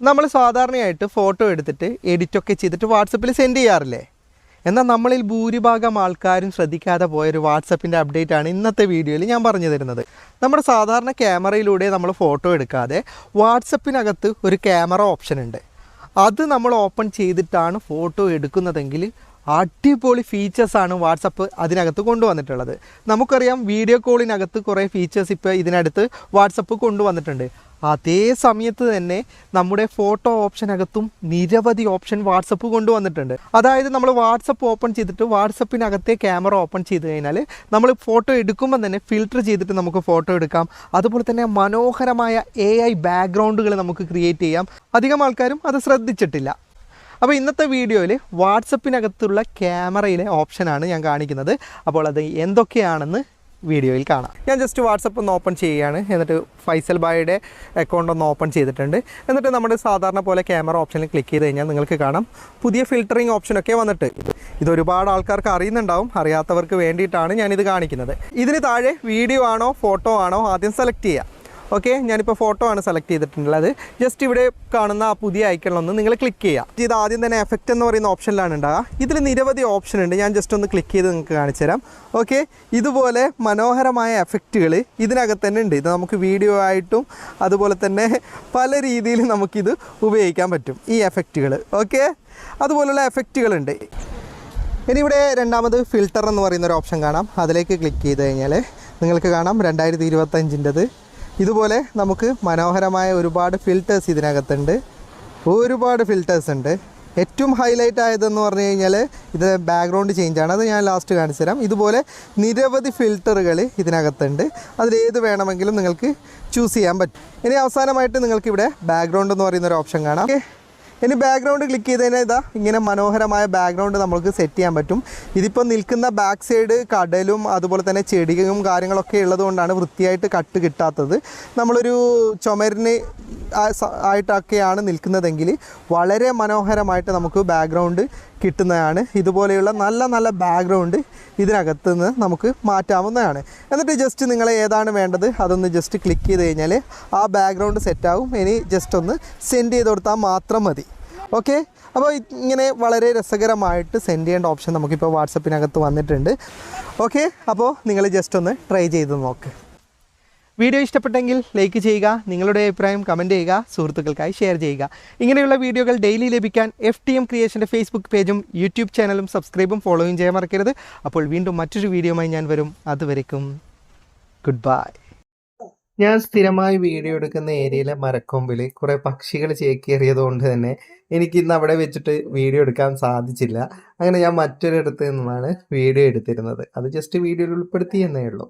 നമ്മൾ സാധാരണയായിട്ട് ഫോട്ടോ എടുത്തിട്ട് എഡിറ്റൊക്കെ ചെയ്തിട്ട് വാട്സപ്പിൽ സെൻഡ് ചെയ്യാറില്ലേ? എന്നാൽ നമ്മളിൽ ഭൂരിഭാഗം ആൾക്കാരും ശ്രദ്ധിക്കാതെ പോയൊരു വാട്സപ്പിന്റെ അപ്ഡേറ്റ് ആണ് ഇന്നത്തെ വീഡിയോയിൽ ഞാൻ പറഞ്ഞു തരുന്നത്. നമ്മുടെ സാധാരണ ക്യാമറയിലൂടെ നമ്മൾ ഫോട്ടോ എടുക്കാതെ വാട്സപ്പിനകത്ത് ഒരു ക്യാമറ ഓപ്ഷൻ ഉണ്ട്. അത് നമ്മൾ ഓപ്പൺ ചെയ്തിട്ടാണ് ഫോട്ടോ എടുക്കുന്നതെങ്കിൽ അടിപൊളി ഫീച്ചേഴ്സാണ് വാട്സപ്പ് അതിനകത്ത് കൊണ്ടുവന്നിട്ടുള്ളത്. നമുക്കറിയാം വീഡിയോ കോളിനകത്ത് കുറേ ഫീച്ചേഴ്സ് ഇപ്പോൾ ഇതിനടുത്ത് വാട്സപ്പ് കൊണ്ടുവന്നിട്ടുണ്ട്. അതേ സമയത്ത് തന്നെ നമ്മുടെ ഫോട്ടോ ഓപ്ഷനകത്തും നിരവധി ഓപ്ഷൻ വാട്സപ്പ് കൊണ്ടുവന്നിട്ടുണ്ട്. അതായത് നമ്മൾ വാട്സപ്പ് ഓപ്പൺ ചെയ്തിട്ട് വാട്സപ്പിനകത്തെ ക്യാമറ ഓപ്പൺ ചെയ്ത് കഴിഞ്ഞാൽ നമ്മൾ ഫോട്ടോ എടുക്കുമ്പോൾ തന്നെ ഫിൽറ്റർ ചെയ്തിട്ട് നമുക്ക് ഫോട്ടോ എടുക്കാം. അതുപോലെ തന്നെ മനോഹരമായ എ ഐ ബാക്ക്ഗ്രൗണ്ടുകൾ നമുക്ക് ക്രിയേറ്റ് ചെയ്യാം. അധികം ആൾക്കാരും അത് ശ്രദ്ധിച്ചിട്ടില്ല. അപ്പോൾ ഇന്നത്തെ വീഡിയോയിൽ വാട്സപ്പിനകത്തുള്ള ക്യാമറയിലെ ഓപ്ഷനാണ് ഞാൻ കാണിക്കുന്നത്. അപ്പോൾ അത് എന്തൊക്കെയാണെന്ന് വീഡിയോയിൽ കാണാം. ഞാൻ ജസ്റ്റ് വാട്സപ്പ് ഒന്ന് ഓപ്പൺ ചെയ്യുകയാണ്. എന്നിട്ട് ഫൈസൽ ബായുടെ അക്കൗണ്ട് ഒന്ന് ഓപ്പൺ ചെയ്തിട്ടുണ്ട്. എന്നിട്ട് നമ്മുടെ സാധാരണ പോലെ ക്യാമറ ഓപ്ഷനിൽ ക്ലിക്ക് ചെയ്ത് കഴിഞ്ഞാൽ നിങ്ങൾക്ക് കാണാം. പുതിയ ഫിൽറ്ററിങ് ഓപ്ഷനൊക്കെ വന്നിട്ട്. ഇത് ഒരുപാട് ആൾക്കാർക്ക് അറിയുന്നുണ്ടാവും. അറിയാത്തവർക്ക് വേണ്ടിയിട്ടാണ് ഞാനിത് കാണിക്കുന്നത്. ഇതിന് താഴെ വീഡിയോ ആണോ ഫോട്ടോ ആണോ ആദ്യം സെലക്ട് ചെയ്യുക. ഓക്കെ ഞാനിപ്പോൾ ഫോട്ടോ ആണ് സെലക്ട് ചെയ്തിട്ടുള്ളത്. ജസ്റ്റ് ഇവിടെ കാണുന്ന ആ പുതിയ ഐക്കണിലൊന്ന് നിങ്ങൾ ക്ലിക്ക് ചെയ്യുക ഇത് ആദ്യം തന്നെ എഫക്റ്റ് എന്ന് പറയുന്ന ഓപ്ഷനിലാണ് ഉണ്ടാകുക ഇതിൽ നിരവധി ഓപ്ഷൻ ഉണ്ട്. ഞാൻ ജസ്റ്റ് ഒന്ന് ക്ലിക്ക് ചെയ്ത് നിങ്ങൾക്ക് കാണിച്ചു തരാം. ഓക്കെ ഇതുപോലെ മനോഹരമായ എഫക്റ്റുകൾ ഇതിനകത്ത് തന്നെ ഉണ്ട്. ഇത് നമുക്ക് വീഡിയോ ആയിട്ടും അതുപോലെ തന്നെ പല രീതിയിൽ നമുക്കിത് ഉപയോഗിക്കാൻ പറ്റും. ഈ എഫക്റ്റുകൾ ഓക്കെ അതുപോലുള്ള എഫക്റ്റുകളുണ്ട് ഇനി ഇവിടെ രണ്ടാമത് ഫിൽറ്റർ എന്ന് പറയുന്ന ഒരു ഓപ്ഷൻ കാണാം. അതിലേക്ക് ക്ലിക്ക് ചെയ്ത് കഴിഞ്ഞാൽ നിങ്ങൾക്ക് കാണാം. രണ്ടായിരത്തി ഇരുപത്തഞ്ചിന്റെത് ഇതുപോലെ നമുക്ക് മനോഹരമായ ഒരുപാട് ഫിൽറ്റേഴ്സ് ഇതിനകത്തുണ്ട്. ഒരുപാട് ഫിൽറ്റേഴ്സ് ഉണ്ട്. ഏറ്റവും ഹൈലൈറ്റ് ആയതെന്ന് പറഞ്ഞു കഴിഞ്ഞാൽ ഇത് ബാക്ക്ഗ്രൗണ്ട് ചേഞ്ച് ആണ്. അത് ഞാൻ ലാസ്റ്റ് കാണിച്ചു തരാം. ഇതുപോലെ നിരവധി ഫിൽറ്ററുകൾ ഇതിനകത്തുണ്ട്. അതിലേത് വേണമെങ്കിലും നിങ്ങൾക്ക് ചൂസ് ചെയ്യാൻ പറ്റും. ഇനി അവസാനമായിട്ട് നിങ്ങൾക്ക് ഇവിടെ ബാക്ക്ഗ്രൗണ്ട് എന്ന് പറയുന്ന ഒരു ഓപ്ഷൻ കാണാം. ഇനി ബാക്ക്ഗ്രൗണ്ട് ക്ലിക്ക് ചെയ്ത് കഴിഞ്ഞാൽ ഇതാ ഇങ്ങനെ മനോഹരമായ ബാക്ക്ഗ്രൗണ്ട് നമുക്ക് സെറ്റ് ചെയ്യാൻ പറ്റും. ഇതിപ്പോൾ നിൽക്കുന്ന ബാക്ക് സൈഡ് കടലും അതുപോലെ തന്നെ ചെടികളും കാര്യങ്ങളൊക്കെ ഉള്ളതുകൊണ്ടാണ് വൃത്തിയായിട്ട് കട്ട് കിട്ടാത്തത്. നമ്മളൊരു ചുമരിന് ആയിട്ടൊക്കെയാണ് നിൽക്കുന്നതെങ്കിൽ വളരെ മനോഹരമായിട്ട് നമുക്ക് ബാക്ക്ഗ്രൗണ്ട് കിട്ടുന്നതാണ്. ഇതുപോലെയുള്ള നല്ല നല്ല ബാക്ക്ഗ്രൗണ്ട് ഇതിനകത്ത് നിന്ന് നമുക്ക് മാറ്റാവുന്നതാണ്. എന്നിട്ട് ജസ്റ്റ് നിങ്ങൾ ഏതാണ് വേണ്ടത് അതൊന്ന് ജസ്റ്റ് ക്ലിക്ക് ചെയ്ത് കഴിഞ്ഞാൽ ആ ബാക്ക്ഗ്രൗണ്ട് സെറ്റാവും ഇനി ജസ്റ്റ് ഒന്ന് സെൻഡ് ചെയ്ത് കൊടുത്താൽ മാത്രം മതി. ഓക്കെ അപ്പോൾ ഇങ്ങനെ വളരെ രസകരമായിട്ട് സെൻഡ് ചെയ്യേണ്ട ഓപ്ഷൻ നമുക്കിപ്പോൾ വാട്സപ്പിനകത്ത് വന്നിട്ടുണ്ട്. ഓക്കെ അപ്പോൾ നിങ്ങൾ ജസ്റ്റ് ഒന്ന് ട്രൈ ചെയ്ത് നോക്ക്. വീഡിയോ ഇഷ്ടപ്പെട്ടെങ്കിൽ ലൈക്ക് ചെയ്യുക നിങ്ങളുടെ അഭിപ്രായം കമന്റ് ചെയ്യുക സുഹൃത്തുക്കൾക്കായി ഷെയർ ചെയ്യുക. ഇങ്ങനെയുള്ള വീഡിയോകൾ ഡെയിലി ലഭിക്കാൻ എഫ് ടി എം ക്രിയേഷന്റെ ഫേസ്ബുക്ക് പേജും യൂട്യൂബ് ചാനലും സബ്സ്ക്രൈബും ഫോളോയും ചെയ്യാൻ മറക്കരുത്. അപ്പോൾ വീണ്ടും മറ്റൊരു വീഡിയോയുമായി ഞാൻ വരും. അതുവരയ്ക്കും ഗുഡ് ബൈ ഞാൻ സ്ഥിരമായി വീഡിയോ എടുക്കുന്ന ഏരിയയിലെ മരക്കൊമ്പിൽ കുറേ പക്ഷികൾ ചേക്കേറിയത് കൊണ്ട് തന്നെ എനിക്ക് ഇന്ന് അവിടെ വെച്ചിട്ട് വീഡിയോ എടുക്കാൻ സാധിച്ചില്ല. അങ്ങനെ ഞാൻ മറ്റൊരിടത്ത് നിന്നാണ് വീഡിയോ എടുത്തിരുന്നത്. അത് ജസ്റ്റ് വീഡിയോയിൽ ഉൾപ്പെടുത്തി എന്നേ ഉള്ളൂ.